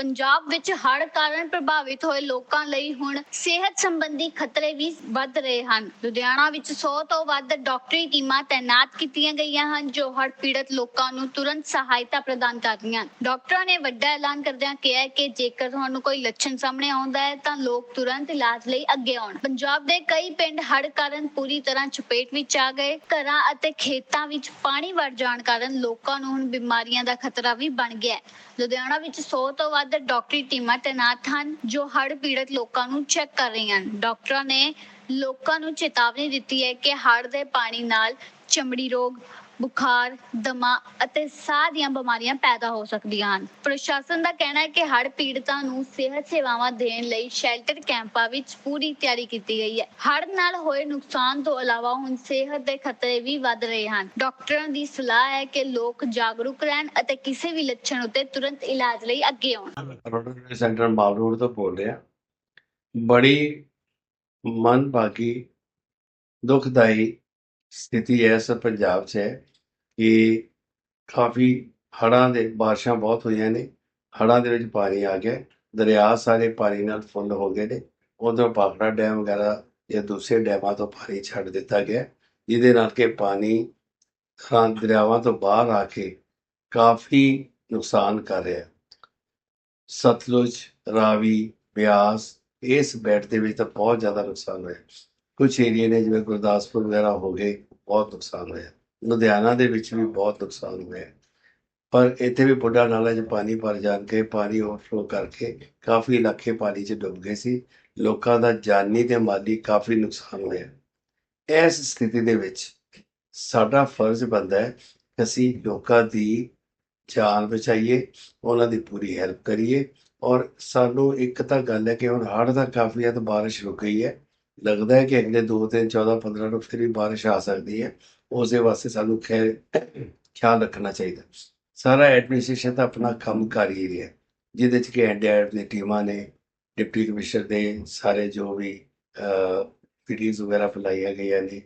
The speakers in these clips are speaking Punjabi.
ਪੰਜਾਬ ਵਿੱਚ ਹੜ੍ਹ ਕਾਰਨ ਪ੍ਰਭਾਵਿਤ ਹੋਏ ਲੋਕਾਂ ਲਈ ਹੁਣ ਸਿਹਤ ਸੰਬੰਧੀ ਖਤਰੇ ਵੀ ਵੱਧ ਰਹੇ ਹਨ। ਲੁਧਿਆਣਾ ਵਿੱਚ 100 ਤੋਂ ਵੱਧ ਡਾਕਟਰੀ ਟੀਮਾਂ ਤਾਇਨਾਤ ਕੀਤੀਆਂ ਗਈਆਂ ਹਨ, ਜੋ ਹੜ੍ਹ ਪੀੜਤ ਲੋਕਾਂ ਨੂੰ ਤੁਰੰਤ ਸਹਾਇਤਾ ਪ੍ਰਦਾਨ ਕਰਦੀਆਂ ਡਾਕਟਰਾਂ ਨੇ ਵੱਡਾ ਐਲਾਨ ਕਰਦਿਆਂ ਕਿਹਾ ਕਿ ਜੇਕਰ ਤੁਹਾਨੂੰ ਕੋਈ ਲੱਛਣ ਸਾਹਮਣੇ ਆਉਂਦਾ ਹੈ, ਤਾਂ ਲੋਕ ਤੁਰੰਤ ਇਲਾਜ ਲਈ ਅੱਗੇ ਆਉਣ। ਪੰਜਾਬ ਦੇ ਕਈ ਪਿੰਡ ਹੜ੍ਹ ਕਾਰਨ ਪੂਰੀ ਤਰ੍ਹਾਂ ਚਪੇਟ ਵਿੱਚ ਆ ਗਏ। ਘਰਾਂ ਅਤੇ ਖੇਤਾਂ ਵਿੱਚ ਪਾਣੀ ਵੜ ਜਾਣ ਕਾਰਨ ਲੋਕਾਂ ਨੂੰ ਹੁਣ ਬਿਮਾਰੀਆਂ ਦਾ ਖਤਰਾ ਵੀ ਬਣ ਗਿਆ ਹੈ। ਲੁਧਿਆਣਾ ਵਿੱਚ 100 ਤੋਂ ਵੱਧ ਡਾਕਟਰੀ ਟੀਮਾਂ ਤੈਨਾਤ ਹਨ, ਜੋ ਹੜ੍ਹ ਪੀੜਤ ਲੋਕਾਂ ਨੂੰ ਚੈੱਕ ਕਰ ਰਹੀਆਂ ਹਨ। ਡਾਕਟਰਾਂ ਨੇ ਲੋਕਾਂ ਨੂੰ ਚੇਤਾਵਨੀ ਦਿੱਤੀ ਹੈ ਕਿ ਹੜ੍ਹ ਦੇ ਪਾਣੀ ਨਾਲ ਚਮੜੀ ਰੋਗ ਬੁਖਾਰ, ਦਮਾ ਅਤੇ ਸਾਹ ਦੀਆਂ ਬਿਮਾਰੀਆਂ ਪੈਦਾ ਹੋ ਸਕਦੀਆਂ ਹਨ। ਪ੍ਰਸ਼ਾਸਨ ਦਾ ਕਹਿਣਾ ਹੈ ਕਿ ਹੜ੍ਹ ਪੀੜਤਾਂ ਨੂੰ ਸਿਹਤ ਸੇਵਾਵਾਂ ਦੇਣ ਲਈ ਸ਼ੈਲਟਰ ਕੈਂਪਾਂ ਵਿੱਚ ਪੂਰੀ ਤਿਆਰੀ ਕੀਤੀ ਗਈ ਹੈ। ਹੜ੍ਹ ਨਾਲ ਹੋਏ ਨੁਕਸਾਨ ਤੋਂ ਇਲਾਵਾ ਹੁਣ ਸਿਹਤ ਦੇ ਖਤਰੇ ਵੀ ਵੱਧ ਰਹੇ ਹਨ। ਡਾਕਟਰਾਂ ਦੀ ਸਲਾਹ ਹੈ ਕਿ ਲੋਕ ਜਾਗਰੂਕ ਰਹਿਣ ਅਤੇ ਕਿਸੇ ਵੀ ਲੱਛਣ ਉੱਤੇ ਤੁਰੰਤ ਇਲਾਜ ਲਈ ਅੱਗੇ ਆਉਣ। ਰੋਟਰੀ ਸੈਂਟਰ ਮਾਵਰੋਡ ਤੋਂ ਬੋਲ ਰਿਹਾ। ਬੜੀ ਮਨਭਾਗੀ, ਦੁਖਦਾਈ ਸਥਿਤੀ ਹੈ ਇਸ ਪੰਜਾਬ 'ਚ ਹੈ ਕਿ ਕਾਫੀ ਹੜ੍ਹਾਂ ਦੇ ਬਾਰਿਸ਼ਾਂ ਬਹੁਤ ਹੋਈਆਂ ਨੇ, ਹੜ੍ਹਾਂ ਦੇ ਵਿੱਚ ਪਾਣੀ ਆ ਗਿਆ, ਦਰਿਆ ਸਾਰੇ ਪਾਣੀ ਨਾਲ ਫੁੱਲ ਹੋ ਗਏ ਨੇ, ਉਧਰ ਭਾਖੜਾ ਡੈਮ ਵਗੈਰਾ ਜਾਂ ਦੂਸਰੇ ਡੈਮਾਂ ਤੋਂ ਪਾਣੀ ਛੱਡ ਦਿੱਤਾ ਗਿਆ, ਜਿਹਦੇ ਨਾਲ ਕਿ ਪਾਣੀ ਖਾਂ ਦਰਿਆਵਾਂ ਤੋਂ ਬਾਹਰ ਆ ਕੇ ਕਾਫੀ ਨੁਕਸਾਨ ਕਰ ਰਿਹਾ। ਸਤਲੁਜ, ਰਾਵੀ, ਬਿਆਸ, ਇਸ ਬੈਟ ਦੇ ਵਿੱਚ ਤਾਂ ਬਹੁਤ ਜ਼ਿਆਦਾ ਨੁਕਸਾਨ ਹੋਇਆ। ਕੁਝ ਏਰੀਏ ਨੇ, ਜਿਵੇਂ ਗੁਰਦਾਸਪੁਰ ਵਗੈਰਾ ਹੋ ਗਏ, ਬਹੁਤ ਨੁਕਸਾਨ ਹੋਇਆ। ਲੁਧਿਆਣਾ ਦੇ ਵਿੱਚ ਵੀ ਬਹੁਤ ਨੁਕਸਾਨ ਹੋਇਆ। ਪਰ ਇੱਥੇ ਵੀ ਬੁੱਢਾ ਨਾਲਾ 'ਚ ਪਾਣੀ ਭਰ ਜਾਣ ਕੇ, ਪਾਣੀ ਓਵਰਫਲੋ ਕਰਕੇ ਕਾਫੀ ਇਲਾਕੇ ਪਾਣੀ 'ਚ ਡੁੱਬ ਗਏ ਸੀ। ਲੋਕਾਂ ਦਾ ਜਾਨੀ ਤੇ ਮਾਲੀ ਕਾਫੀ ਨੁਕਸਾਨ ਹੋਇਆ। ਇਸ ਸਥਿਤੀ ਦੇ ਵਿੱਚ ਸਾਡਾ ਫਰਜ਼ ਬਣਦਾ ਹੈ ਕਿ ਅਸੀਂ ਲੋਕਾਂ ਦੀ ਜਾਨ ਬਚਾਈਏ, ਉਹਨਾਂ ਦੀ ਪੂਰੀ ਹੈਲਪ ਕਰੀਏ ਔਰ ਸਾਨੂੰ ਇੱਕ ਤਾਂ ਗੱਲ ਹੈ ਕਿ ਹੁਣ ਹੜ੍ਹ ਦਾ ਕਾਫੀ ਹੱਦ ਬਾਰਿਸ਼ ਰੁਕ ਗਈ ਹੈ। ਲੱਗਦਾ ਹੈ ਕਿ ਅਗਲੇ 2 3 14 15 ਨੂੰ ਫਿਰ ਵੀ ਬਾਰਿਸ਼ ਆ ਸਕਦੀ ਹੈ। ਉਸ ਦੇ ਵਾਸਤੇ ਸਾਨੂੰ ਖੈ- ਖਿਆਲ ਰੱਖਣਾ ਚਾਹੀਦਾ। ਸਾਰਾ ਐਡਮਿਨਿਸਟ੍ਰੇਸ਼ਨ ਤਾਂ ਆਪਣਾ ਕੰਮ ਕਰ ਹੀ ਰਿਹਾ ਜਿਹਦੇ ਚ ਕਿ ਐਨਡੀਆਰਐਫ ਦੀ ਟੀਮਾਂ ਨੇ, ਡਿਪਟੀ ਕਮਿਸ਼ਨਰ ਦੇ, ਸਾਰੇ ਜੋ ਵੀ ਪੀਡੀਜ਼ ਵਗੈਰਾ ਫਲਾਈਆਂ ਗਈਆਂ ਨੇ।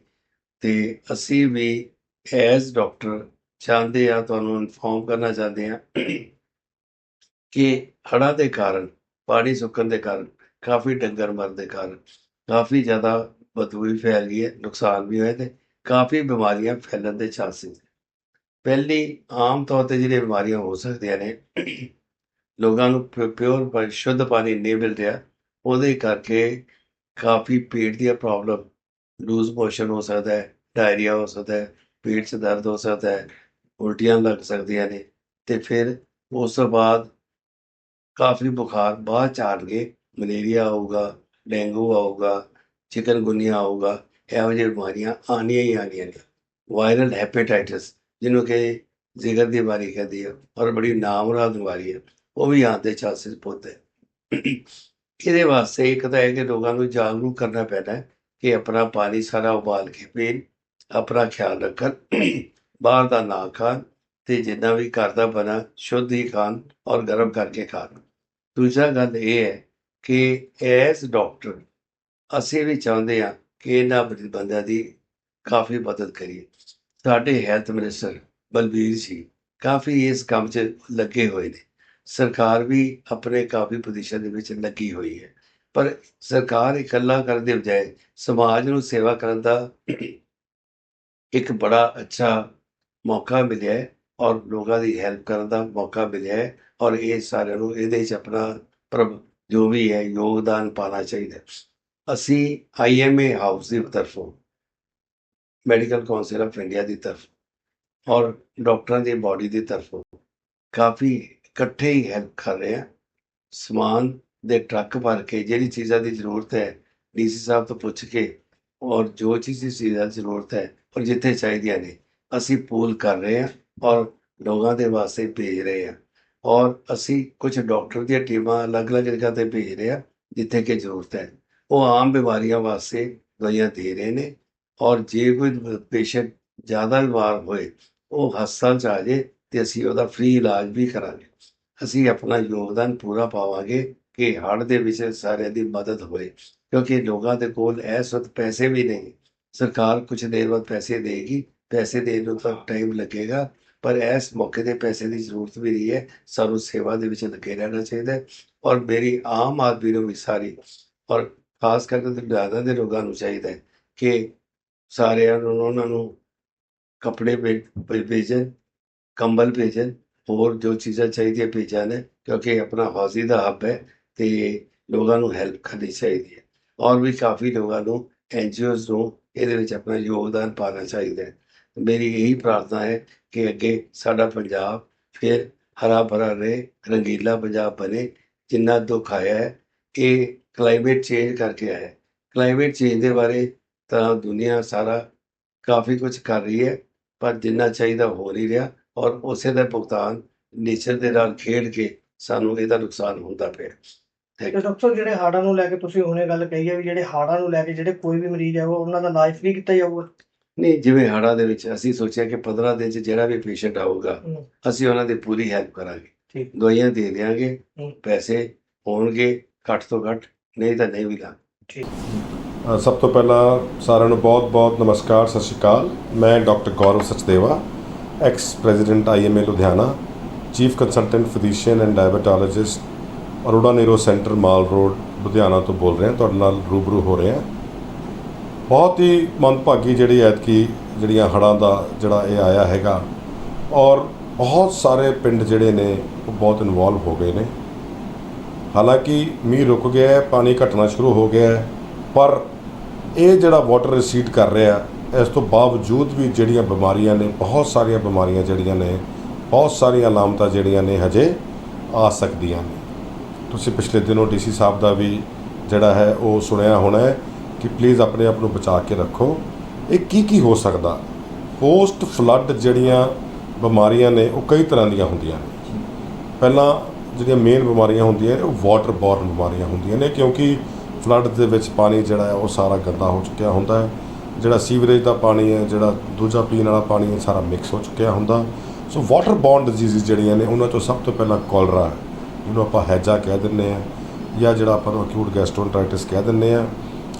ਤੇ ਅਸੀਂ ਵੀ ਐਜ਼ ਡਾਕਟਰ ਚਾਹੁੰਦੇ ਆ ਤੁਹਾਨੂੰ ਇਨਫੋਰਮ ਕਰਨਾ ਚਾਹੁੰਦੇ ਆ ਕਿ ਹੜ੍ਹਾਂ ਦੇ ਕਾਰਨ, ਪਾਣੀ ਸੁੱਕਣ ਦੇ ਕਾਰਨ, ਕਾਫੀ ਡੰਗਰ ਮਰਨ ਦੇ ਕਾਰਨ ਕਾਫੀ ਜ਼ਿਆਦਾ ਬਦਬੂ ਵੀ ਫੈਲ ਗਈ ਹੈ, ਨੁਕਸਾਨ ਵੀ ਹੋਇਆ ਤੇ ਕਾਫੀ ਬਿਮਾਰੀਆਂ ਫੈਲਣ ਦੇ ਚਾਂਸਸ ਪਹਿਲੀ ਆਮ ਤੌਰ ਤੇ ਜਿਹੜੀਆਂ ਬਿਮਾਰੀਆਂ ਹੋ ਸਕਦੀਆਂ ਨੇ, ਲੋਕਾਂ ਨੂੰ ਪਿਓਰ ਪਰ ਸ਼ੁੱਧ ਪਾਣੀ ਨਹੀਂ ਮਿਲ ਰਿਹਾ, ਉਹਦੇ ਕਰਕੇ ਕਾਫੀ ਪੇਟ ਦੀਆਂ ਪ੍ਰੋਬਲਮ, ਲੂਜ਼ ਮੋਸ਼ਨ ਹੋ ਸਕਦਾ ਹੈ, ਡਾਇਰੀਆ ਹੋ ਸਕਦਾ ਹੈ, ਪੇਟ 'ਚ ਦਰਦ ਹੋ ਸਕਦਾ ਹੈ, ਉਲਟੀਆਂ ਲੱਗ ਸਕਦੀਆਂ ਨੇ ਤੇ ਫਿਰ ਉਸ ਤੋਂ ਬਾਅਦ ਕਾਫੀ ਬੁਖਾਰ ਬਾਅਦ ਚ ਆਉਣਗੇ, ਮਲੇਰੀਆ ਆਊਗਾ ਡੇਂਗੂ ਆਊਗਾ, ਚਿਕਨਗੁਨੀਆ ਆਊਗਾ, ਇਹੋ ਜਿਹੀਆਂ ਬਿਮਾਰੀਆਂ ਆਉਣੀਆਂ ਹੀ ਆਉਣੀਆਂ ਨੇ। ਵਾਇਰਲ ਹੈਪੇਟਾਈਟਿਸ ਜਿਹਨੂੰ ਕਿ ਜਿਗਰ ਦੀ ਬਿਮਾਰੀ ਕਹਿੰਦੀ ਹੈ ਔਰ ਬੜੀ ਨਾਮਰਾਦ ਬਿਮਾਰੀ ਹੈ ਉਹ ਵੀ ਆਉਣ ਦੇ ਚਾਂਸਸ ਬਹੁਤ ਹੈ। ਇਹਦੇ ਵਾਸਤੇ ਇੱਕ ਤਾਂ ਹੈ ਕਿ ਲੋਕਾਂ ਨੂੰ ਜਾਗਰੂਕ ਕਰਨਾ ਪੈਣਾ ਹੈ ਕਿ ਆਪਣਾ ਪਾਣੀ ਸਾਰਾ ਉਬਾਲ ਕੇ ਪੀਣ, ਆਪਣਾ ਖਿਆਲ ਰੱਖਣ, ਬਾਹਰ ਦਾ ਨਾ ਖਾਣ ਤੇ ਜਿੰਨਾ ਵੀ ਘਰ ਦਾ ਬਣਾ, ਸ਼ੁੱਧ ਹੀ ਖਾਣ ਔਰ ਗਰਮ ਕਰਕੇ ਖਾਣ। ਦੂਜਾ ਗੱਲ ਇਹ ਹੈ ਕਿ ਐਜ਼ ਡਾਕਟਰ, ਅਸੀਂ ਵੀ ਚਾਹੁੰਦੇ ਹਾਂ ਕਿ ਇਹਨਾਂ ਬੰਦਿਆਂ ਦੀ ਕਾਫੀ ਮਦਦ ਕਰੀਏ। ਸਾਡੇ ਹੈਲਥ ਮਿਨਿਸਟਰ ਬਲਬੀਰ ਜੀ ਕਾਫੀ ਇਸ ਕੰਮ 'ਚ ਲੱਗੇ ਹੋਏ ਨੇ। ਸਰਕਾਰ ਵੀ ਆਪਣੇ ਕਾਫੀ ਪੋਜੀਸ਼ਨ ਦੇ ਵਿੱਚ ਲੱਗੀ ਹੋਈ ਹੈ। ਪਰ ਸਰਕਾਰ ਇਕੱਲਾ ਕਰਨ ਦੇ ਬਜਾਏ ਸਮਾਜ ਨੂੰ ਸੇਵਾ ਕਰਨ ਦਾ ਇੱਕ ਬੜਾ ਅੱਛਾ ਮੌਕਾ ਮਿਲਿਆ ਹੈ ਔਰ ਲੋਕਾਂ ਦੀ ਹੈਲਪ ਕਰਨ ਦਾ ਮੌਕਾ ਮਿਲਿਆ ਹੈ ਔਰ ਇਹ ਸਾਰਿਆਂ ਨੂੰ ਇਹਦੇ 'ਚ ਆਪਣਾ ਪ੍ਰਭ ਜੋ ਵੀ ਹੈ, ਯੋਗਦਾਨ ਪਾਣਾ ਚਾਹੀਦਾ ਹੈ। ਅਸੀਂ ਆਈਐਮਏ ਹਾਊਸ ਦੀ ਤਰਫੋਂ, ਮੈਡੀਕਲ ਕਾਉਂਸਲ ਆਫ ਇੰਡੀਆ ਦੀ ਤਰਫ ਔਰ ਡਾਕਟਰਾਂ ਦੀ ਬਾਡੀ ਦੀ ਤਰਫੋਂ ਕਾਫੀ ਇਕੱਠੇ ਹੀ ਹੈਲਪ ਕਰ ਰਹੇ ਹਾਂ ਸਮਾਨ ਦੇ ਟਰੱਕ ਭਰ ਕੇ ਜਿਹੜੀ ਚੀਜ਼ਾਂ ਦੀ ਜ਼ਰੂਰਤ ਹੈ, ਡੀਸੀ ਸਾਹਿਬ ਤੋਂ ਪੁੱਛ ਕੇ ਔਰ ਜੋ ਚੀਜ਼ ਦੀ ਚੀਜ਼ਾਂ ਦੀ ਜ਼ਰੂਰਤ ਹੈ ਔਰ ਜਿੱਥੇ ਚਾਹੀਦੀਆਂ ਨੇ, ਅਸੀਂ ਪੂਲ ਕਰ ਰਹੇ ਹਾਂ ਔਰ ਲੋਕਾਂ ਦੇ ਵਾਸਤੇ ਭੇਜ ਰਹੇ ਹਾਂ ਔਰ ਅਸੀਂ ਕੁਝ ਡਾਕਟਰ ਦੀਆਂ ਟੀਮਾਂ ਅਲੱਗ-ਅਲੱਗ ਜਗ੍ਹਾ ਤੇ ਭੇਜ ਰਹੇ ਹਾਂ, ਜਿੱਥੇ ਕਿ ਜ਼ਰੂਰਤ ਹੈ। ਉਹ ਆਮ ਬਿਮਾਰੀਆਂ ਵਾਸਤੇ ਦਵਾਈਆਂ ਦੇ ਰਹੇ ਨੇ ਔਰ ਜੇ ਕੋਈ ਪੇਸ਼ੈਂਟ ਜ਼ਿਆਦਾ ਬਿਮਾਰ ਹੋਏ, ਉਹ ਹਸਪਤਾਲ ਚ ਆ ਜੇ ਤੇ ਅਸੀਂ ਉਹਦਾ ਫ੍ਰੀ ਇਲਾਜ ਵੀ ਕਰਾਂਗੇ। ਅਸੀਂ ਆਪਣਾ ਯੋਗਦਾਨ ਪੂਰਾ ਪਾਵਾਂਗੇ ਕਿ ਹੜ੍ਹ ਦੇ ਵਿੱਚ ਸਾਰਿਆਂ ਦੀ ਮਦਦ ਹੋਏ, ਕਿਉਂਕਿ ਲੋਕਾਂ ਦੇ ਕੋਲ ਇਸ ਵਕਤ ਪੈਸੇ ਵੀ ਨਹੀਂ। ਸਰਕਾਰ ਕੁਝ ਦੇਰ ਬਾਅਦ ਪੈਸੇ ਦੇਗੀ ਪੈਸੇ ਦੇਣ ਨੂੰ ਤਾਂ ਟਾਈਮ ਲੱਗੇਗਾ। ਪਰ ਇਸ ਮੌਕੇ ਤੇ ਪੈਸੇ ਦੀ ਜ਼ਰੂਰਤ ਵੀ ਨਹੀਂ ਹੈ। ਸਾਨੂੰ ਸੇਵਾ ਦੇ ਵਿੱਚ ਲੱਗੇ ਰਹਿਣਾ ਚਾਹੀਦਾ ਹੈ ਔਰ ਮੇਰੀ ਆਮ ਆਦਮੀ ਨੂੰ ਵੀ ਸਾਰੀ ਔਰ ਖਾਸ ਕਰਕੇ ਦੁਰਗਾਦਾ ਦੇ ਲੋਕਾਂ ਨੂੰ ਚਾਹੀਦਾ ਹੈ ਕਿ ਸਾਰਿਆਂ ਨੂੰ ਉਹਨਾਂ ਨੂੰ ਕੱਪੜੇ ਭੇ- ਭੇਜਣ, ਕੰਬਲ ਭੇਜਣ, ਹੋਰ ਜੋ ਚੀਜ਼ਾਂ ਚਾਹੀਦੀਆਂ ਭੇਜਾਂ ਨੇ, ਕਿਉਂਕਿ ਆਪਣਾ ਹੌਜ਼ੀ ਦਾ ਹੱਬ ਹੈ ਤੇ ਲੋਕਾਂ ਨੂੰ ਹੈਲਪ ਕਰਨੀ ਚਾਹੀਦੀ ਹੈ ਔਰ ਵੀ ਕਾਫੀ ਲੋਕਾਂ ਨੂੰ ਐਨਜੀਓਜ਼ ਨੂੰ ਇਹਦੇ ਵਿੱਚ ਆਪਣਾ ਯੋਗਦਾਨ ਪਾਉਣਾ ਚਾਹੀਦਾ ਹੈ। ਮੇਰੀ ਇਹੀ ਪ੍ਰਾਰਥਨਾ ਹੈ ਕਿ ਅੱਗੇ ਸਾਡਾ ਪੰਜਾਬ ਫਿਰ ਹਰਾ ਭਰਾ ਰਹੇ, ਰੰਗੀਲਾ ਪੰਜਾਬ ਬਣੇ, ਜਿੰਨਾ ਦੁੱਖ ਆਇਆ ਹੈ, ਇਹ ਕਲਾਈਮੇਟ ਚੇਂਜ ਕਰਕੇ ਆਇਆ ਹੈ। ਕਲਾਈਮੇਟ ਚੇਂਜ ਦੇ ਬਾਰੇ ਤਾਂ ਦੁਨੀਆ ਸਾਰਾ ਕਾਫੀ ਕੁਝ ਕਰ ਰਹੀ ਹੈ, ਪਰ ਜਿੰਨਾ ਚਾਹੀਦਾ ਹੋ ਨਹੀਂ ਰਿਹਾ ਔਰ ਉਸੇ ਦਾ ਭੁਗਤਾਨ ਨੇਚਰ ਦੇ ਨਾਲ ਖੇਡ ਕੇ ਸਾਨੂੰ ਇਹਦਾ ਨੁਕਸਾਨ ਹੁੰਦਾ ਪਿਆ। ਤੇ ਡਾਕਟਰ ਜਿਹੜੇ ਹਾੜਾਂ ਨੂੰ ਲੈ ਕੇ ਤੁਸੀਂ ਹੁਣੇ ਗੱਲ ਕਹੀ ਹੈ ਵੀ ਜਿਹੜੇ ਹਾੜਾਂ ਨੂੰ ਲੈ ਕੇ ਜਿਹੜੇ ਕੋਈ ਵੀ ਮਰੀਜ਼ ਹੈ ਉਹ ਉਹਨਾਂ ਦਾ ਇਲਾਜ ਫ੍ਰੀ ਕੀਤਾ ਜਾਊਗਾ? ਨਹੀਂ ਜਿਵੇਂ ਹੜ੍ਹਾਂ ਦੇ ਵਿੱਚ ਅਸੀਂ ਸੋਚਿਆ ਕਿ 15 ਦਿਨ ਚ ਜਿਹੜਾ ਵੀ ਪੇਸ਼ੈਂਟ ਆਊਗਾ ਅਸੀਂ ਉਹਨਾਂ ਦੀ ਪੂਰੀ ਹੈਲਪ ਕਰਾਂਗੇ। ਠੀਕ। ਦਵਾਈਆਂ ਦੇ ਦਿਆਂਗੇ ਹਮ। ਪੈਸੇ ਹੋਣਗੇ ਘੱਟ ਤੋਂ ਘੱਟ ਨਹੀਂ ਤਾਂ ਨਹੀਂ ਵੀ ਲਾ ਅ, ਸਭ ਤੋਂ ਪਹਿਲਾਂ ਸਾਰਿਆਂ ਨੂੰ ਬਹੁਤ-ਬਹੁਤ ਨਮਸਕਾਰ ਸਤਿ ਸ਼੍ਰੀ ਅਕਾਲ। ਮੈਂ doctor Gaurav Sachdeva ex president IMA Ludhiana chief consultant physician and diabetologist Arora neuro centre mall road Ludhiana ਤੋਂ ਬੋਲ ਰਿਹਾ। ਤੁਹਾਡੇ ਨਾਲ ਰੂਬਰੂ ਹੋ ਰਿਹਾ। ਬਹੁਤ ਹੀ ਮੰਦਭਾਗੀ ਜਿਹੜੀ ਐਤਕੀ ਜਿਹੜੀਆਂ ਹੜ੍ਹਾਂ ਦਾ ਜਿਹੜਾ ਇਹ ਆਇਆ ਹੈਗਾ ਔਰ ਬਹੁਤ ਸਾਰੇ ਪਿੰਡ ਜਿਹੜੇ ਨੇ ਉਹ ਬਹੁਤ ਇਨਵੋਲਵ ਹੋ ਗਏ ਨੇ। ਹਾਲਾਂਕਿ ਮੀਂਹ ਰੁਕ ਗਿਆ ਹੈ, ਪਾਣੀ ਘਟਣਾ ਸ਼ੁਰੂ ਹੋ ਗਿਆ ਹੈ, ਪਰ ਇਹ ਜਿਹੜਾ ਵਾਟਰ ਰਿਸੀਡ ਕਰ ਰਿਹਾ, ਇਸ ਤੋਂ ਬਾਵਜੂਦ ਵੀ ਜਿਹੜੀਆਂ ਬਿਮਾਰੀਆਂ ਨੇ, ਬਹੁਤ ਸਾਰੀਆਂ ਬਿਮਾਰੀਆਂ ਜਿਹੜੀਆਂ ਨੇ, ਬਹੁਤ ਸਾਰੀਆਂ ਅਲਾਮਤਾਂ ਜਿਹੜੀਆਂ ਨੇ ਹਜੇ ਆ ਸਕਦੀਆਂ ਨੇ। ਤੁਸੀਂ ਪਿਛਲੇ ਦਿਨੋਂ ਡੀਸੀ ਸਾਹਿਬ ਦਾ ਵੀ ਜਿਹੜਾ ਹੈ ਉਹ ਸੁਣਿਆ ਹੋਣਾ ਹੈ ਕਿ ਪਲੀਜ਼ ਆਪਣੇ ਆਪ ਨੂੰ ਬਚਾ ਕੇ ਰੱਖੋ। ਇਹ ਕੀ ਕੀ ਹੋ ਸਕਦਾ? ਪੋਸਟ ਫਲੱਡ ਜਿਹੜੀਆਂ ਬਿਮਾਰੀਆਂ ਨੇ, ਉਹ ਕਈ ਤਰ੍ਹਾਂ ਦੀਆਂ ਹੁੰਦੀਆਂ ਨੇ। ਪਹਿਲਾਂ ਜਿਹੜੀਆਂ ਮੇਨ ਬਿਮਾਰੀਆਂ ਹੁੰਦੀਆਂ ਨੇ, ਉਹ ਵਾਟਰ ਬੋਰਨ ਬਿਮਾਰੀਆਂ ਹੁੰਦੀਆਂ ਨੇ, ਕਿਉਂਕਿ ਫਲੱਡ ਦੇ ਵਿੱਚ ਪਾਣੀ ਜਿਹੜਾ ਹੈ, ਉਹ ਸਾਰਾ ਗੰਦਾ ਹੋ ਚੁੱਕਿਆ ਹੁੰਦਾ ਹੈ। ਜਿਹੜਾ ਸੀਵਰੇਜ ਦਾ ਪਾਣੀ ਹੈ, ਜਿਹੜਾ ਦੂਜਾ ਪੀਣ ਵਾਲਾ ਪਾਣੀ ਹੈ, ਸਾਰਾ ਮਿਕਸ ਹੋ ਚੁੱਕਿਆ ਹੁੰਦਾ। ਸੋ ਵਾਟਰ ਬੋਰਨ ਡਿਜ਼ੀਜ਼ ਜਿਹੜੀਆਂ ਨੇ, ਉਹਨਾਂ 'ਚੋਂ ਸਭ ਤੋਂ ਪਹਿਲਾਂ ਕੋਲਰਾ ਹੈ। ਜਿਹਨੂੰ ਆਪਾਂ ਹੈਜਾ ਕਹਿ ਦਿੰਦੇ ਆ ਜਾਂ ਜਿਹੜਾ ਆਪਾਂ ਨੂੰ ਅਕਿਊਟ ਗੈਸਟ੍ਰੋਐਂਟਰਾਈਟਿਸ ਕਹਿ ਦਿੰਦੇ ਆ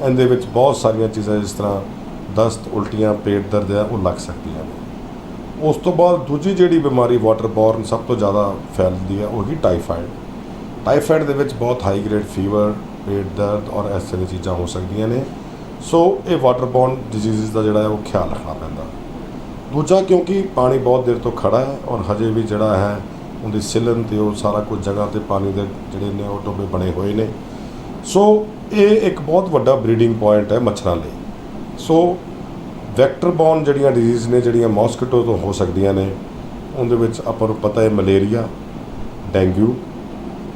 ਇਹਦੇ ਵਿੱਚ ਬਹੁਤ ਸਾਰੀਆਂ ਚੀਜ਼ਾਂ ਜਿਸ ਤਰ੍ਹਾਂ ਦਸਤ, ਉਲਟੀਆਂ, ਪੇਟ ਦਰਦ ਹੈ ਉਹ ਲੱਗ ਸਕਦੀਆਂ ਨੇ। ਉਸ ਤੋਂ ਬਾਅਦ ਦੂਜੀ ਜਿਹੜੀ ਬਿਮਾਰੀ ਵਾਟਰ ਬੋਰਨ ਸਭ ਤੋਂ ਜ਼ਿਆਦਾ ਫੈਲਦੀ ਹੈ ਉਹ ਹੀ ਟਾਈਫਾਇਡ। ਟਾਈਫਾਇਡ ਦੇ ਵਿੱਚ ਬਹੁਤ ਹਾਈ ਗ੍ਰੇਡ ਫੀਵਰ ਪੇਟ ਦਰਦ ਔਰ ਇਸ ਤਰ੍ਹਾਂ ਦੀਆਂ ਚੀਜ਼ਾਂ ਹੋ ਸਕਦੀਆਂ ਨੇ। ਸੋ ਇਹ ਵਾਟਰ ਬੋਰਨ ਡਿਜ਼ੀਜ਼ਸ ਦਾ ਜਿਹੜਾ ਹੈ, ਉਹ ਖਿਆਲ ਰੱਖਣਾ ਪੈਂਦਾ। ਦੂਜਾ, ਕਿਉਂਕਿ ਪਾਣੀ ਬਹੁਤ ਦੇਰ ਤੋਂ ਖੜਾ ਹੈ ਔਰ ਹਜੇ ਵੀ ਜਿਹੜਾ ਹੈ, ਉਹਦੀ ਸਿਲਨ ਤੇ ਉਹ ਸਾਰਾ ਕੁਝ ਜਗ੍ਹਾ ਤੇ ਪਾਣੀ ਦੇ ਜਿਹੜੇ ਨੇ, ਉਹ ਟੋਬੇ ਬਣੇ ਹੋਏ ਨੇ। ਸੋ ਇਹ ਇੱਕ ਬਹੁਤ ਵੱਡਾ ਬਰੀਡਿੰਗ ਪੁਆਇੰਟ ਹੈ ਮੱਛਰਾਂ ਲਈ। ਸੋ ਵੈਕਟਰ ਬੌਰਨ ਜਿਹੜੀਆਂ ਡਿਜ਼ੀਜ਼ ਨੇ, ਜਿਹੜੀਆਂ ਮੌਸਕੀਟੋ ਤੋਂ ਹੋ ਸਕਦੀਆਂ ਨੇ, ਉਹਦੇ ਵਿੱਚ ਆਪਾਂ ਨੂੰ ਪਤਾ ਹੈ ਮਲੇਰੀਆ ਡੈਂਗੂ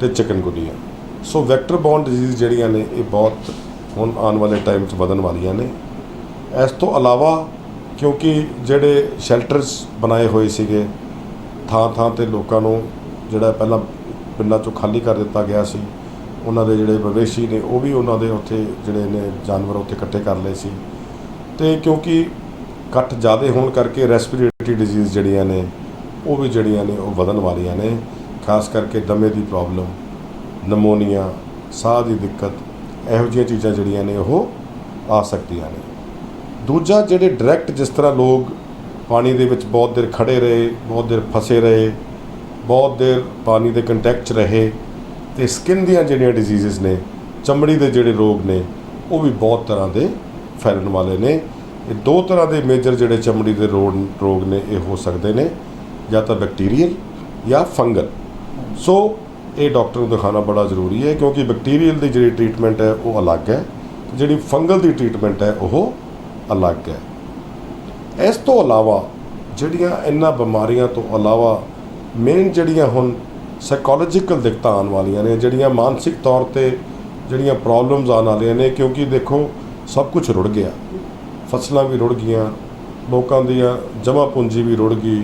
ਤੇ chikungunya so vector borne disease ਜਿਹੜੀਆਂ ਨੇ, ਇਹ ਬਹੁਤ ਹੁਣ ਆਉਣ ਵਾਲੇ ਟਾਈਮ 'ਚ ਵਧਣ ਵਾਲੀਆਂ ਨੇ। ਇਸ ਤੋਂ ਇਲਾਵਾ ਕਿਉਂਕਿ ਜਿਹੜੇ ਸ਼ੈਲਟਰਸ ਬਣਾਏ ਹੋਏ ਸੀਗੇ ਥਾਂ ਥਾਂ ਤੇ ਲੋਕਾਂ ਨੂੰ ਜਿਹੜਾ ਪਹਿਲਾਂ ਪਿੰਡਾਂ 'ਚੋਂ ਖਾਲੀ ਕਰ ਦਿੱਤਾ ਗਿਆ ਸੀ ਉਹਨਾਂ ਦੇ ਜਿਹੜੇ ਮਵੇਸ਼ੀ ਨੇ, ਉਹ ਵੀ ਉਹਨਾਂ ਦੇ ਉੱਥੇ ਜਿਹੜੇ ਨੇ ਜਾਨਵਰ ਉੱਥੇ ਇਕੱਠੇ ਕਰ ਲਏ ਸੀ। ਤੇ ਕਿਉਂਕਿ ਇਕੱਠ ਜ਼ਿਆਦਾ ਹੋਣ ਕਰਕੇ ਰੈਸਪੀਰੇਟਰੀ ਡਿਜ਼ੀਜ਼ ਜਿਹੜੀਆਂ ਨੇ, ਉਹ ਵੀ ਜਿਹੜੀਆਂ ਨੇ, ਉਹ ਵਧਣ ਵਾਲੀਆਂ ਨੇ। ਖਾਸ ਕਰਕੇ ਦਮੇ ਦੀ ਪ੍ਰੋਬਲਮ ਨਮੋਨੀਆ, ਸਾਹ ਦੀ ਦਿੱਕਤ, ਇਹੋ ਜਿਹੀਆਂ ਚੀਜ਼ਾਂ ਜਿਹੜੀਆਂ ਨੇ, ਉਹ ਆ ਸਕਦੀਆਂ ਨੇ। ਦੂਜਾ ਜਿਹੜੇ ਡਾਇਰੈਕਟ ਜਿਸ ਤਰ੍ਹਾਂ ਲੋਕ ਪਾਣੀ ਦੇ ਵਿੱਚ ਬਹੁਤ ਦੇਰ ਖੜੇ ਰਹੇ, ਬਹੁਤ ਦੇਰ ਫਸੇ ਰਹੇ, ਬਹੁਤ ਦੇਰ ਪਾਣੀ ਦੇ ਕੰਟੈਕਟ 'ਚ ਰਹੇ ਤੇ ਸਕਿਨ ਦੀਆਂ ਜਿਹੜੀਆਂ ਡਿਜ਼ੀਜ਼ਸ ਨੇ, ਚਮੜੀ ਦੇ ਜਿਹੜੇ ਰੋਗ ਨੇ, ਉਹ ਵੀ ਬਹੁਤ ਤਰ੍ਹਾਂ ਦੇ ਫੈਲਣ ਵਾਲੇ ਨੇ। ਇਹ ਦੋ ਤਰ੍ਹਾਂ ਦੇ ਮੇਜਰ ਜਿਹੜੇ ਚਮੜੀ ਦੇ ਰੋਗ ਰੋਗ ਨੇ, ਇਹ ਹੋ ਸਕਦੇ ਨੇ। ਜਾਂ ਤਾਂ ਬੈਕਟੀਰੀਅਲ ਜਾਂ ਫੰਗਲ ਸੋ ਇਹ ਡਾਕਟਰ ਨੂੰ ਦਿਖਾਉਣਾ ਬੜਾ ਜ਼ਰੂਰੀ ਹੈ, ਕਿਉਂਕਿ ਬੈਕਟੀਰੀਅਲ ਦੀ ਜਿਹੜੀ ਟ੍ਰੀਟਮੈਂਟ ਹੈ, ਉਹ ਅਲੱਗ ਹੈ। ਜਿਹੜੀ ਫੰਗਲ ਦੀ ਟ੍ਰੀਟਮੈਂਟ ਹੈ, ਉਹ ਅਲੱਗ ਹੈ। ਇਸ ਤੋਂ ਇਲਾਵਾ, ਜਿਹੜੀਆਂ ਇਹਨਾਂ ਬਿਮਾਰੀਆਂ ਤੋਂ ਇਲਾਵਾ ਮੇਨ ਜਿਹੜੀਆਂ ਹੁਣ ਸਾਈਕੋਲੋਜੀਕਲ ਦਿੱਕਤਾਂ ਆਉਣ ਵਾਲੀਆਂ ਨੇ, ਜਿਹੜੀਆਂ ਮਾਨਸਿਕ ਤੌਰ ਤੇ ਜਿਹੜੀਆਂ ਪ੍ਰੋਬਲਮਸ ਆਉਣ ਵਾਲੀਆਂ ਨੇ, ਕਿਉਂਕਿ ਦੇਖੋ, ਸਭ ਕੁਝ ਰੁੜ ਗਿਆ। ਫਸਲਾਂ ਵੀ ਰੁੜ ਗਈਆਂ, ਲੋਕਾਂ ਦੀਆਂ ਜਮ੍ਹਾਂ ਪੂੰਜੀ ਵੀ ਰੁੜ ਗਈ,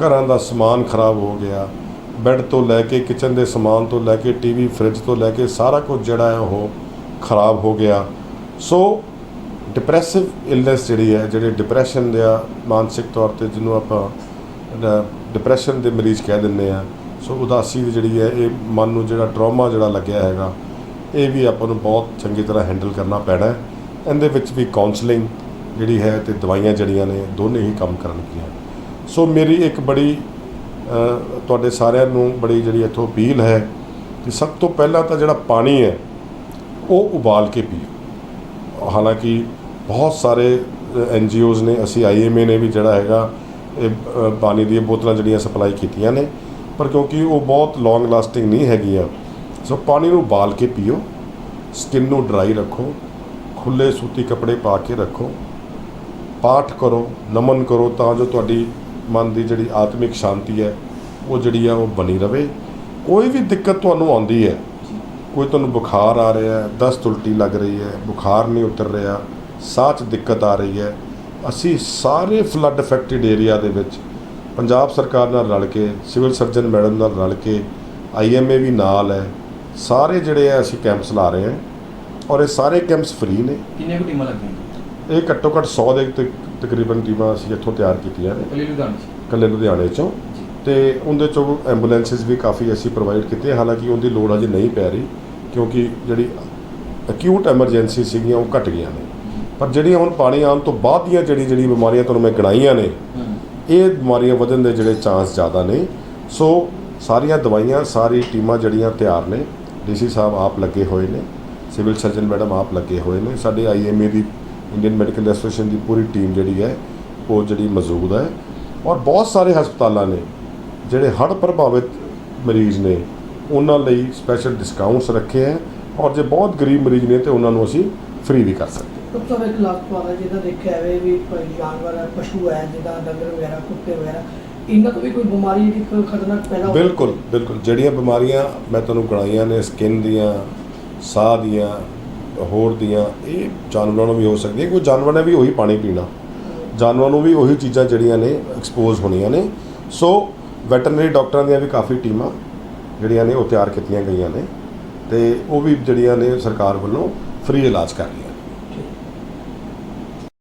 ਘਰਾਂ ਦਾ ਸਮਾਨ ਖਰਾਬ ਹੋ ਗਿਆ, ਬੈੱਡ ਤੋਂ ਲੈ ਕੇ ਕਿਚਨ ਦੇ ਸਮਾਨ ਤੋਂ ਲੈ ਕੇ ਟੀਵੀ, ਫ੍ਰਿਜ ਤੋਂ ਲੈ ਕੇ ਸਾਰਾ ਕੁਝ ਜਿਹੜਾ ਹੈ ਉਹ ਖਰਾਬ ਹੋ ਗਿਆ। ਸੋ ਡਿਪਰੈਸਿਵ ਇਲਨੈਸ ਜਿਹੜੀ ਹੈ, ਜਿਹੜੇ ਡਿਪਰੈਸ਼ਨ ਦੇ ਆ, ਮਾਨਸਿਕ ਤੌਰ ਤੇ ਜਿਹਨੂੰ ਆਪਾਂ ਡਿਪਰੈਸ਼ਨ ਦੇ ਮਰੀਜ਼ ਕਹਿ ਦਿੰਦੇ ਆ ਸੋ ਉਦਾਸੀ ਜਿਹੜੀ ਹੈ, ਇਹ ਮਨ ਨੂੰ ਜਿਹੜਾ ਟਰਾਮਾ ਜਿਹੜਾ ਲੱਗਿਆ ਹੈਗਾ, ਇਹ ਵੀ ਆਪਾਂ ਨੂੰ ਬਹੁਤ ਚੰਗੀ ਤਰ੍ਹਾਂ ਹੈਂਡਲ ਕਰਨਾ ਪੈਣਾ ਹੈ। ਇਹਦੇ ਵਿੱਚ ਵੀ ਕਾਉਂਸਲਿੰਗ ਜਿਹੜੀ ਹੈ ਤੇ ਦਵਾਈਆਂ ਜਿਹੜੀਆਂ ਨੇ, ਦੋਨੇ ਹੀ ਕੰਮ ਕਰਨਗੀਆਂ। ਸੋ ਮੇਰੀ ਇੱਕ ਬੜੀ ਤੁਹਾਡੇ ਸਾਰਿਆਂ ਨੂੰ ਬੜੀ ਜਿਹੜੀ ਇੱਥੋਂ ਅਪੀਲ ਹੈ ਕਿ ਸਭ ਤੋਂ ਪਹਿਲਾਂ ਤਾਂ ਜਿਹੜਾ ਪਾਣੀ ਹੈ, ਉਹ ਉਬਾਲ ਕੇ ਪੀਓ। ਹਾਲਾਂਕਿ ਬਹੁਤ ਸਾਰੇ ਐਨ ਜੀ ਓਜ਼ ਨੇ, ਅਸੀਂ ਆਈ ਐਮ ਏ ਨੇ ਵੀ ਜਿਹੜਾ ਹੈਗਾ, ਇਹ ਪਾਣੀ ਦੀਆਂ ਬੋਤਲਾਂ ਜਿਹੜੀਆਂ ਸਪਲਾਈ ਕੀਤੀਆਂ ਨੇ ਪਰ ਕਿਉਂਕਿ ਉਹ ਬਹੁਤ ਲੌਂਗ ਲਾਸਟਿੰਗ ਨਹੀਂ ਹੈਗੀਆਂ ਸੋ ਪਾਣੀ ਨੂੰ ਬਾਲ ਕੇ ਪੀਓ ਸਕਿਨ ਨੂੰ ਡਰਾਈ ਰੱਖੋ ਖੁੱਲੇ ਸੂਤੀ ਕੱਪੜੇ ਪਾ ਕੇ ਰੱਖੋ, ਪਾਠ ਕਰੋ, ਨਮਨ ਕਰੋ ਤਾਂ ਜੋ ਤੁਹਾਡੀ ਮਨ ਦੀ ਜਿਹੜੀ ਆਤਮਿਕ ਸ਼ਾਂਤੀ ਹੈ, ਉਹ ਜਿਹੜੀ ਆ ਉਹ ਬਣੀ ਰਵੇ। ਕੋਈ ਵੀ ਦਿੱਕਤ ਤੁਹਾਨੂੰ ਆਉਂਦੀ ਹੈ, ਕੋਈ ਤੁਹਾਨੂੰ ਬੁਖਾਰ ਆ ਰਿਹਾ ਹੈ ਦਸਤ ਉਲਟੀ ਲੱਗ ਰਹੀ ਹੈ, ਬੁਖਾਰ ਨਹੀਂ ਉਤਰ ਰਿਹਾ, ਸਾਹ 'ਚ ਦਿੱਕਤ ਆ ਰਹੀ ਹੈ, ਅਸੀਂ ਸਾਰੇ ਫਲੱਡ ਅਫੈਕਟਡ ਏਰੀਆ ਦੇ ਵਿੱਚ ਪੰਜਾਬ ਸਰਕਾਰ ਨਾਲ ਰਲ ਕੇ ਸਿਵਲ ਸਰਜਨ ਮੈਡਮ ਨਾਲ ਰਲ ਕੇ ਆਈਐਮਏ ਵੀ ਨਾਲ ਹੈ। ਸਾਰੇ ਜਿਹੜੇ ਆ ਅਸੀਂ ਕੈਂਪਸ ਲਾ ਰਹੇ ਹਾਂ ਔਰ ਇਹ ਸਾਰੇ ਕੈਂਪਸ ਫ੍ਰੀ ਨੇ। ਕਿੰਨੇ ਕੁ ਟੀਮਾਂ ਲੱਗੀਆਂ ਇਹ ਘੱਟੋ ਘੱਟ 100 ਦੇ ਤਕ- ਤਕਰੀਬਨ ਟੀਮਾਂ ਅਸੀਂ ਇੱਥੋਂ ਤਿਆਰ ਕੀਤੀਆਂ ਨੇ। ਪਹਿਲੇ ਲੁਧਿਆਣੇ ਚ? ਇਕੱਲੇ ਲੁਧਿਆਣੇ ਚੋਂ। ਤੇ ਉਹਦੇ ਚੋਂ ਐਂਬੂਲੈਂਸਸ ਵੀ ਕਾਫੀ ਅਸੀਂ ਪ੍ਰੋਵਾਈਡ ਕੀਤੇ। ਹਾਲਾਂਕਿ ਉਹਦੀ ਲੋੜ ਅਜੇ ਨਹੀਂ ਪੈ ਰਹੀ ਕਿਉਂਕਿ ਜਿਹੜੀ ਅਕਿਊਟ ਐਮਰਜੈਂਸੀ ਸੀਗੀਆਂ ਉਹ ਘਟ ਗਈਆਂ ਨੇ। ਪਰ ਜਿਹੜੀਆਂ ਹੁਣ ਪਾਣੀ ਆਉਣ ਤੋਂ ਬਾਅਦ ਦੀਆਂ ਜਿਹੜੀ ਜਿਹੜੀ ਬਿਮਾਰੀਆਂ ਤੁਹਾਨੂੰ ਮੈਂ ਗਿਣਾਈਆਂ ਨੇ ਇਹ ਬਿਮਾਰੀਆਂ ਵਧਣ ਦੇ ਜਿਹੜੇ ਚਾਂਸ ਜ਼ਿਆਦਾ ਨੇ। ਸੋ ਸਾਰੀਆਂ ਦਵਾਈਆਂ, ਸਾਰੀ ਟੀਮਾਂ ਜਿਹੜੀਆਂ ਤਿਆਰ ਨੇ, ਡੀਸੀ ਸਾਹਿਬ ਆਪ ਲੱਗੇ ਹੋਏ ਨੇ, ਸਿਵਲ ਸਰਜਨ ਮੈਡਮ ਆਪ ਲੱਗੇ ਹੋਏ ਨੇ। ਸਾਡੇ ਆਈਐਮਏ ਦੀ, ਇੰਡੀਅਨ ਮੈਡੀਕਲ ਐਸੋਸੀਏਸ਼ਨ ਦੀ ਪੂਰੀ ਟੀਮ ਜਿਹੜੀ ਹੈ, ਉਹ ਜਿਹੜੀ ਮੌਜੂਦ ਹੈ। ਔਰ ਬਹੁਤ ਸਾਰੇ ਹਸਪਤਾਲਾਂ ਨੇ, ਜਿਹੜੇ ਹੜ੍ਹ ਪ੍ਰਭਾਵਿਤ ਮਰੀਜ਼ ਨੇ, ਉਹਨਾਂ ਲਈ ਸਪੈਸ਼ਲ ਡਿਸਕਾਊਂਟਸ ਰੱਖੇ ਹੈ। ਔਰ ਜੇ ਬਹੁਤ ਗਰੀਬ ਮਰੀਜ਼ ਨੇ, ਤੇ ਉਹਨਾਂ ਨੂੰ ਅਸੀਂ ਫ੍ਰੀ ਵੀ ਕਰ ਸਕਦੇ ਸਭ ਤੋਂ ਇੱਕ ਲਾਸਟ ਸਵਾਲ ਜਿਹਦਾ ਦੇਖਿਆ ਜਾਵੇ ਵੀ ਕੋਈ ਜਾਨਵਰ ਹੈ, ਪਸ਼ੂ ਹੈ ਜਿੱਦਾਂ ਡੰਗਰ ਵਗੈਰਾ, ਕੁੱਤੇ ਵਗੈਰਾ ਇਹਨਾਂ ਤੋਂ ਵੀ ਕੋਈ ਬਿਮਾਰੀ ਜਿਹੜੀ ਕੋਈ ਖਤਰਨਾਕ ਪੈਦਾ ਹੋ ਬਿਲਕੁਲ ਬਿਲਕੁਲ। ਜਿਹੜੀਆਂ ਬਿਮਾਰੀਆਂ ਮੈਂ ਤੁਹਾਨੂੰ ਗਣਾਈਆਂ ਨੇ, ਸਕਿਨ ਦੀਆਂ, ਸਾਹ ਦੀਆਂ, ਹੋਰ ਦੀਆਂ, ਇਹ ਜਾਨਵਰਾਂ ਨੂੰ ਵੀ ਹੋ ਸਕਦੀ ਹੈ। ਕੋਈ ਜਾਨਵਰ ਨੇ ਵੀ ਉਹੀ ਪਾਣੀ ਪੀਣਾ। ਜਾਨਵਰਾਂ ਨੂੰ ਵੀ ਉਹੀ ਚੀਜ਼ਾਂ ਜਿਹੜੀਆਂ ਨੇ ਐਕਸਪੋਜ਼ ਹੋਣੀਆਂ ਨੇ। ਸੋ ਵੈਟਰਨਰੀ ਡਾਕਟਰਾਂ ਦੀਆਂ ਵੀ ਕਾਫੀ ਟੀਮਾਂ ਜਿਹੜੀਆਂ ਨੇ ਉਹ ਤਿਆਰ ਕੀਤੀਆਂ ਗਈਆਂ ਨੇ। ਤੇ ਉਹ ਵੀ ਜਿਹੜੀਆਂ ਨੇ ਸਰਕਾਰ ਵੱਲੋਂ ਫ੍ਰੀ ਇਲਾਜ ਕਰ ਰਹੀਆਂ